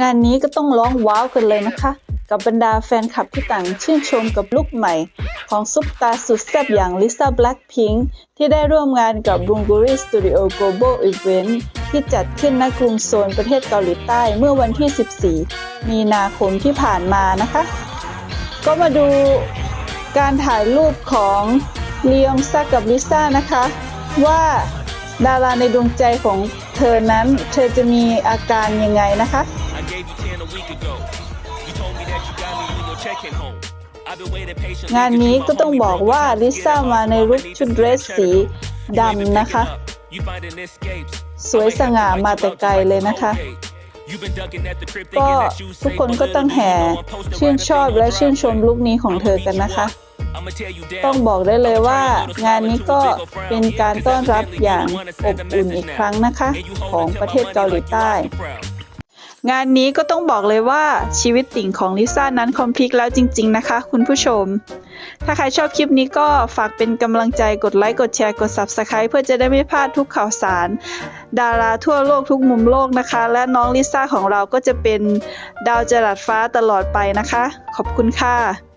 งานนี้ก็ต้องร้องว้าวกันเลยนะคะ กับบรรดาแฟนคลับที่ต่างชื่นชมกับลุคใหม่ ของซุปตาสุดแซ่บอย่างลิซ่าแบล็ p พิงที่ได้ร่วมงานกับ b u n g u r i Studio Global Event ที่จัดขึ้นณกรุงโซลประเทศเกาหลีใต้เมื่อวันที่ 14 มีนาคมที่ผ่านมานะคะ ก็มาดูการถ่ายรูปของลียองซักกับลิซ่านะคะ ว่า ดาราในดวงใจของเธอนั้น เธอจะมีอาการยังไงนะคะ I gave you 10 a week ago. You told me that you got me when your check came home. I've been waiting patiently งานนี้ก็ต้องบอกว่าลิซ่ามาในลุคชุดเดรสสีดำนะคะ You finding escapes. สวยสง่ามาแต่ไกลเลยนะคะ You've been ducking at the crib ก็ thinking that you ทุก safe, คน but ก็ต้อง little แห่ do you know I'm posted ชื่น right ชอบ up in และ your ชื่นชม prime. ลุคนี้ของ I'ma เธอกัน beat you นะคะ ต้องบอกได้เลยว่างานนี้ก็เป็นการต้อนรับอย่างอบอุ่นอีกครั้งนะคะ ของประเทศเกาหลีใต้งานนี้ก็ต้องบอกเลยว่าชีวิตติ่งของลิซ่านั้นคอมพลีกแล้วจริง ๆ นะคะ คุณผู้ชม ถ้าใครชอบคลิปนี้ก็ฝากเป็นกำลังใจกดไลค์ กดแชร์ กด Subscribe เพื่อจะได้ไม่พลาดทุกข่าวสาร ดาราทั่วโลกทุกมุมโลกนะคะ และน้องลิซ่าของเราก็จะเป็นดาวจรัสฟ้าตลอดไปนะคะ ขอบคุณค่ะ